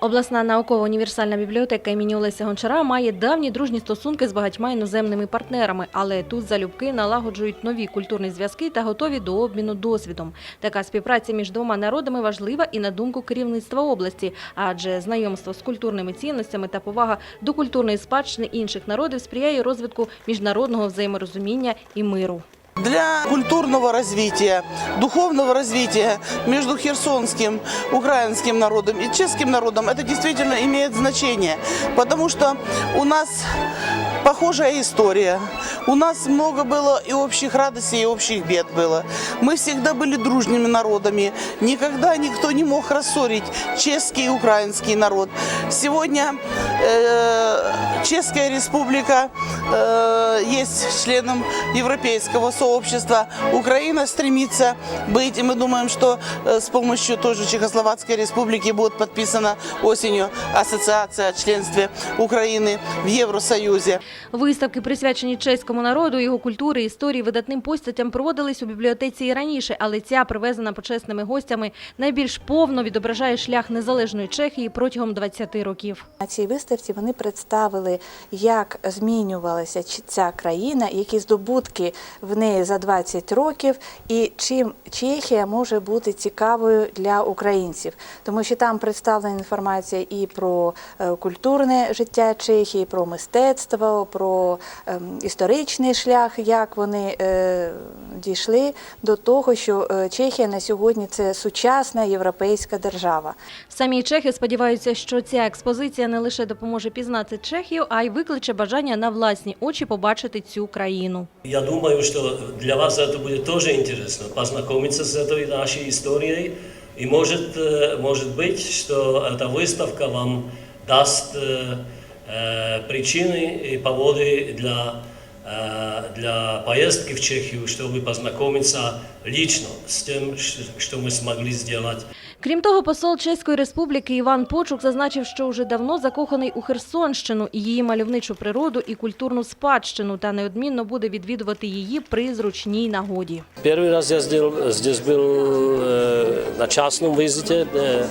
Обласна науково-універсальна бібліотека імені Олеся Гончара має давні дружні стосунки з багатьма іноземними партнерами, але тут залюбки налагоджують нові культурні зв'язки та готові до обміну досвідом. Така співпраця між двома народами важлива і на думку керівництва області, адже знайомство з культурними цінностями та повага до культурної спадщини інших народів сприяє розвитку міжнародного взаєморозуміння і миру. Для культурного развития, духовного развития между херсонским, украинским народом и чешским народом это действительно имеет значение, потому что у нас похожая история. У нас много было и общих радостей, и общих бед было. Мы всегда были дружными народами. Никогда никто не мог рассорить чешский и украинский народ. Сегодня э, Чешская республика э, есть членом Европейского сообщества. Украина стремится быть, и мы думаем, что э, с помощью тоже Чехословацкой республики будет подписана осенью ассоциация о членстве Украины в Евросоюзе. Виставки, присвячені чеському народу, його культурі, історії, видатним постатям, проводились у бібліотеці і раніше, але ця, привезена почесними гостями, найбільш повно відображає шлях незалежної Чехії протягом 20 років. На цій виставці вони представили, як змінювалася ця країна, які здобутки в неї за 20 років, і чим Чехія може бути цікавою для українців, тому що там представлена інформація і про е, культурне життя Чехії, про мистецтво, про ем, історичний шлях, як вони е, дійшли до того, що е, Чехія на сьогодні це сучасна європейська держава. Самі чехи сподіваються, що ця експозиція не лише допоможе пізнати Чехію, а й викличе бажання на власні очі побачити цю країну. Я думаю, что для вас это будет тоже интересно, познакомиться с этой нашей историей. И может, э, может быть, что эта выставка вам даст э, э, причины и поводы для, э, для поездки в Чехию, чтобы познакомиться лично с тем, ш- что мы смогли сделать Крім того, посол Чеської республіки Іван Почук зазначив, що вже давно закоханий у Херсонщину і її мальовничу природу і культурну спадщину, та неодмінно буде відвідувати її при зручній нагоді. Первый раз я здесь, здесь был э, на частном визите, э,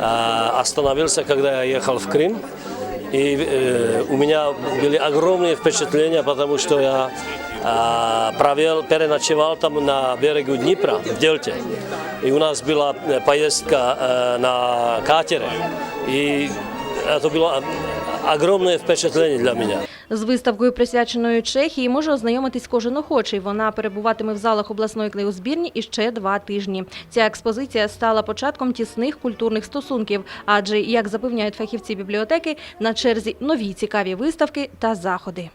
а, остановился, когда я ехал в Крым. И э, у меня были огромные впечатления, потому что я а, провел, переночевал там на берегу Днепра, в Дельте. И у нас была э, поездка э, на катере. И это было огромное впечатление для меня. З виставкою, присвяченою Чехії, може ознайомитись кожен охочий. Вона перебуватиме в залах обласної книгозбірні іще два тижні. Ця експозиція стала початком тісних культурних стосунків, адже, як запевняють фахівці бібліотеки, на черзі нові цікаві виставки та заходи.